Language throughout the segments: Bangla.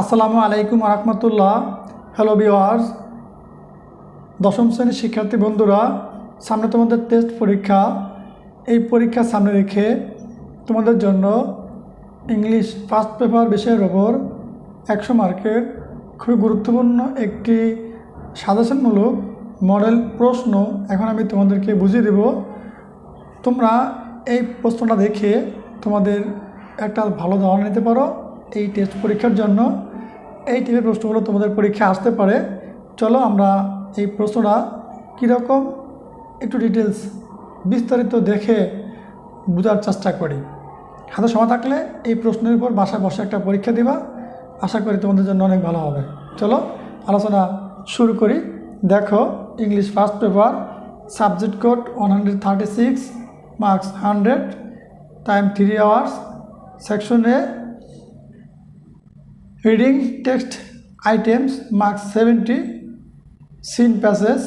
আসসালামু আলাইকুম রহমতুল্লাহ। হ্যালো বিওয়ার্স দশম শ্রেণির শিক্ষার্থী বন্ধুরা, সামনে তোমাদের টেস্ট পরীক্ষা। এই পরীক্ষা সামনে রেখে তোমাদের জন্য ইংলিশ ফার্স্ট পেপার বিষয়ের ওপর একশো মার্কের খুবই গুরুত্বপূর্ণ একটি সাজেশনমূলক মডেল প্রশ্ন এখন আমি তোমাদেরকে বুঝিয়ে দেব। তোমরা এই প্রশ্নটা দেখে তোমাদের একটা ভালো ধারণা নিতে পারো। এই টেস্ট পরীক্ষার জন্য এই টাইপের প্রশ্নগুলো তোমাদের পরীক্ষা আসতে পারে। চলো আমরা এই প্রশ্নটা কীরকম একটু ডিটেলস বিস্তারিত দেখে বোঝার চেষ্টা করি। হাতে সময় থাকলে এই প্রশ্নের উপর বাসায় বসে একটা পরীক্ষা দিবা। আশা করি তোমাদের জন্য অনেক ভালো হবে। চলো আলোচনা শুরু করি। দেখো English first paper subject code one hundred thirty six marks hundred time three hours section A reading text items marks seventy seen passage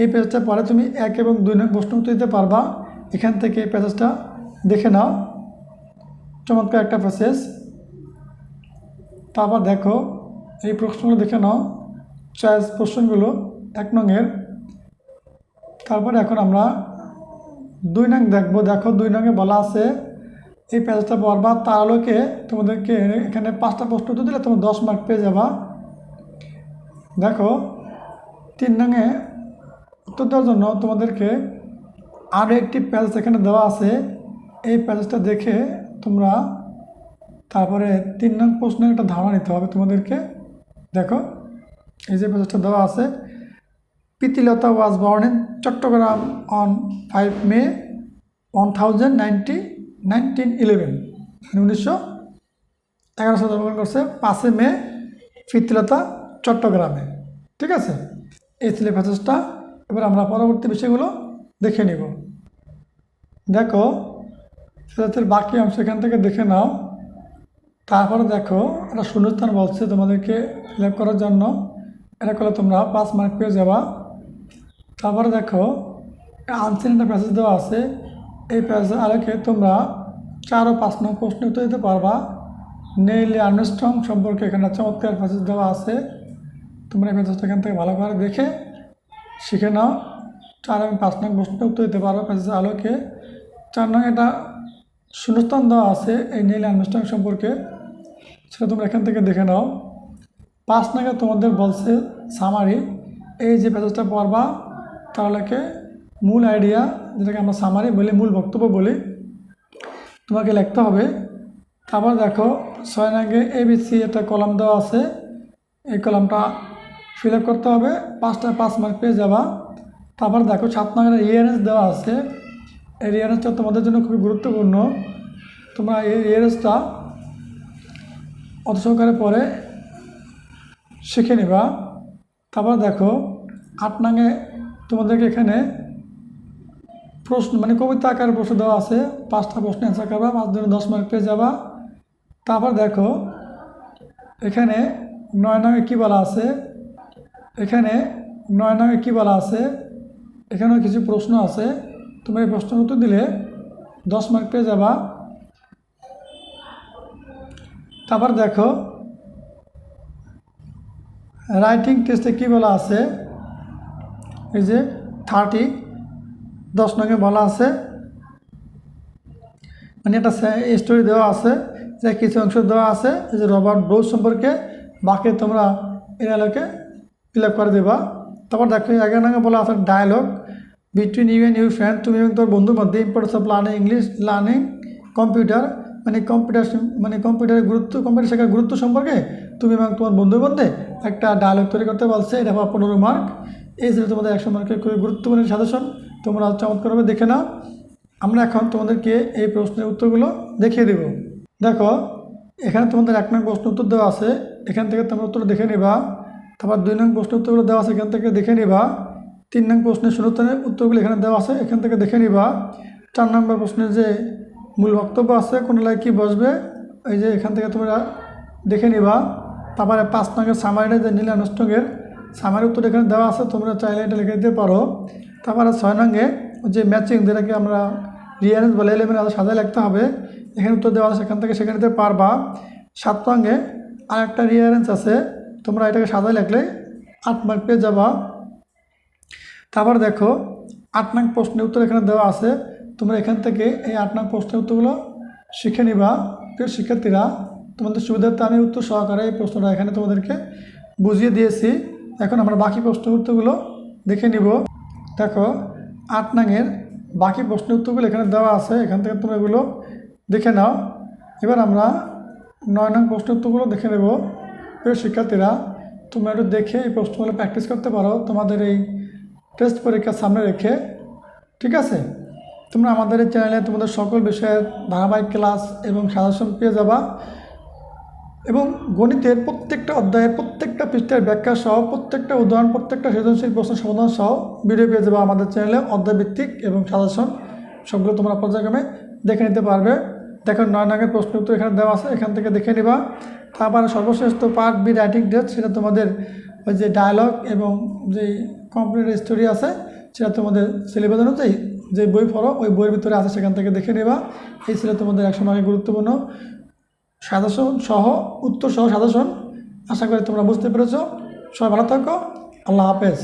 এই পেজটা পরে তুমি এক এবং দুই নং প্রশ্ন উত্তর দিতে পারবা। এখান থেকে এই প্যাসেজটা দেখে নাও। চমৎকার একটা প্যাসেজ তারপর দেখো, এই প্রশ্নগুলো দেখে নাও। চয়েস প্রশ্নগুলো এক নংয়ের। তারপর এখন আমরা দুই নং দেখব। দেখো দুই নংয়ে বলা আছে এই প্যাসেজটা পড়বা তার আলোকে তোমাদেরকে এখানে পাঁচটা প্রশ্ন উত্তর দিলে তোমার দশ মার্ক পেয়ে যাবা। দেখো, তিন নঙে উত্তর দেওয়ার জন্য তোমাদেরকে আরও একটি প্যাসেজ এখানে দেওয়া আছে। এই প্যাসেজটা দেখে তোমরা তারপরে তিন নং প্রশ্নের একটা ধারণা নিতে হবে তোমাদেরকে। দেখো, এই যে প্যাসেজটা দেওয়া আছে, Pritilata was born in Chittagong on five May one thousand ninety nineteen eleven. মানে উনিশশো এগারো সালে জন্মগ্রহণ করছে পাঁচই মে প্রীতিলতা চট্টগ্রামে। ঠিক আছে? এই প্যাসেজটা এবার আমরা পরবর্তী বিষয়গুলো দেখে নিব। দেখো সেটাতে বাকি অংশ এখান থেকে দেখে নাও। তারপরে দেখো, একটা শূন্যস্থান বলছে তোমাদেরকে ফিল করার জন্য। এটা করলে তোমরা পাঁচ মার্ক পেয়ে যাবা। তারপরে দেখো আনসিন একটা প্যাসেজ দেওয়া আছে। এই প্যাসেজের আলোকে তোমরা চার ও পাঁচ নং প্রশ্ন উত্তর দিতে পারবা। নেইলি আর্মস্ট্রং সম্পর্কে এখানে চমৎকার প্যাসেজ দেওয়া আছে। তোমরা এই প্যাসেজটা এখান থেকে ভালো করে দেখে শিখে নাও। চার এবং পাঁচ নং প্রশ্ন উত্তর দিতে পারো প্যাসেজের আলোকে। চার নং এটা শূন্যস্থান দেওয়া আছে এই নীল আর্মস্ট্রং সম্পর্কে। সেটা তোমরা এখান থেকে দেখে নাও। পাঁচ নাগে তোমাদের বলছে সামারি এই যে প্যাসেজটা পড়বা তাহলেকে মূল আইডিয়া, যেটাকে আমরা সামারি বলি, মূল বক্তব্য বলি, তোমাকে লিখতে হবে। তারপর দেখো, ছয় নাগে এবিসি একটা কলাম দেওয়া আছে। এই কলামটা ফিল করতে হবে, পাঁচটা পাঁচ মার্ক পেয়ে যাবা। তারপর দেখো, সাত নাগের ইয়ারেন্স দেওয়া আছে। এই ইয়ারেন্সটা তোমাদের জন্য খুবই গুরুত্বপূর্ণ। তোমরা এই ইয়ারেন্সটা অত সহকারে পরে শিখে নিবা। তারপর দেখো, আট নাঙে তোমাদেরকে এখানে প্রশ্ন মানে কবিতা আকারে প্রশ্ন দেওয়া আছে পাঁচটা প্রশ্ন অ্যান্সার করবা পাঁচ জন্য দশ মার্ক পেয়ে যাবা তারপর দেখো এখানে নয় নামে কী বলা আছে এখানে নয় নামে কী বলা আছে এখানেও কিছু প্রশ্ন আছে তুমি এই প্রশ্নের উত্তর দিলে দশ মার্ক পেয়ে যাবা তারপর দেখো রাইটিং টেস্টে কী বলা আছে এই যে থার্টি দশ নঙ্গে বলা আছে। মানে একটা স্টোরি দেওয়া আছে, যে কিছু অংশ দেওয়া আছে, যে রবার্ট ব্রোজ সম্পর্কে, বাকি তোমরা এনালোকে ফিল আপ করে দেবা। তারপর দেখো এগারো নঙ্গে বলা আছে dialogue between you and you friend তুমি এবং তোর বন্ধুর মধ্যে importance of learning English learning computer মানে কম্পিউটার মানে কম্পিউটারের গুরুত্ব কম্পিউটার শেখার গুরুত্ব সম্পর্কে তুমি এবং তোমার বন্ধুর মধ্যে একটা ডায়লগ তৈরি করতে বলছে। এটা পনেরো মার্ক এই ছিল তোমাদের একশো মার্কের খুবই গুরুত্বপূর্ণ সাজেশন তোমরা চমৎকারভাবে দেখে নাও। আমরা এখন তোমাদেরকে এই প্রশ্নের উত্তরগুলো দেখিয়ে দেব। দেখো, এখানে তোমাদের এক নং প্রশ্ন উত্তর দেওয়া আছে। এখান থেকে তোমরা উত্তর দেখে নিবা। তারপর দুই নং প্রশ্ন উত্তরগুলো দেওয়া আছে, এখান থেকে দেখে নিবা। তিন নং প্রশ্নের শূন্যস্থানের উত্তরগুলো এখানে দেওয়া আছে, এখান থেকে দেখে নিবা। চার নম্বর প্রশ্নের যে মূল বক্তব্য আছে, কোন লাইক কী বসবে, এই যে এখান থেকে তোমরা দেখে নিবা। তারপরে পাঁচ নঙ্গের সামারিটা যে নীল আনুষ্ঠানের সামারি উত্তর এখানে দেওয়া আছে, তোমরা চাইলে এটা লিখে দিতে পারো। তারপরে ছয় নঙ্গে যে ম্যাচিং যেটাকে আমরা রিয়ারেন্স বলে এলেভেন এলেমেন্ট সাজায় লিখতে হবে, এখানে উত্তর দেওয়া সেখান থেকে সেখানে দিতে পারবা। সাত রঙে আর একটা রিয়ারেন্স আছে, তোমরা এটাকে সাজায় লিখলে আট মার্ক পেয়ে যাবা। তারপর দেখো, আট নং প্রশ্নের উত্তর এখানে দেওয়া আছে, তোমরা এখান থেকে এই আট নং প্রশ্নের উত্তরগুলো শিখে নিবা। প্রিয় শিক্ষার্থীরা, তোমাদের সুবিধার্থে আমি উত্তর সহকারে এই প্রশ্নটা এখানে তোমাদেরকে বুঝিয়ে দিয়েছি। এখন আমরা বাকি প্রশ্নের উত্তরগুলো দেখে নিব। দেখো, আট নাঙের বাকি প্রশ্নের উত্তরগুলো এখানে দেওয়া আছে, এখান থেকে তোমরা এগুলো দেখে নাও। এবার আমরা নয় নং প্রশ্নের উত্তরগুলো দেখে নেব। প্রিয় শিক্ষার্থীরা, তোমরা একটু দেখে এই প্রশ্নগুলো প্র্যাকটিস করতে পারো, তোমাদের এই টেস্ট পরীক্ষার সামনে রেখে, ঠিক আছে? তোমরা আমাদের এই চ্যানেলে তোমাদের সকল বিষয়ের ধারাবাহিক ক্লাস এবং সাজেশন পেয়ে যাবা। এবং গণিতের প্রত্যেকটা অধ্যায়ের প্রত্যেকটা পৃষ্ঠার ব্যাখ্যা সহ, প্রত্যেকটা উদাহরণ, প্রত্যেকটা সৃজনশীল প্রশ্ন সমাধান সহ ভিডিও পেয়ে যাবে আমাদের চ্যানেলে অধ্যায়ভিত্তিক এবং সাজেশন। সবগুলো তোমরা পর্যায়ক্রমে দেখে নিতে পারবে। দেখো, নয় নাগের প্রশ্ন উত্তর এখানে দেওয়া আছে, এখান থেকে দেখে নিবা। তারপরে সর্বশেষ তো পার্ট বি রাইটিং ডেট সেটা তোমাদের ওই যে ডায়ালগ এবং যে কমপ্লিট স্টোরি আছে, সেটা তোমাদের সিলেবাস অনুযায়ী যে বই পড়ো, ওই বইয়ের ভিতরে আছে, সেখান থেকে দেখে নেবা। এই ছিল তোমাদের একশো মার্কের গুরুত্বপূর্ণ সাজেশন সহ, উত্তর সহ সাদাসন আশা করি তোমরা বুঝতে পেরেছ। সবাই ভালো থাকো। আল্লাহ হাফেজ।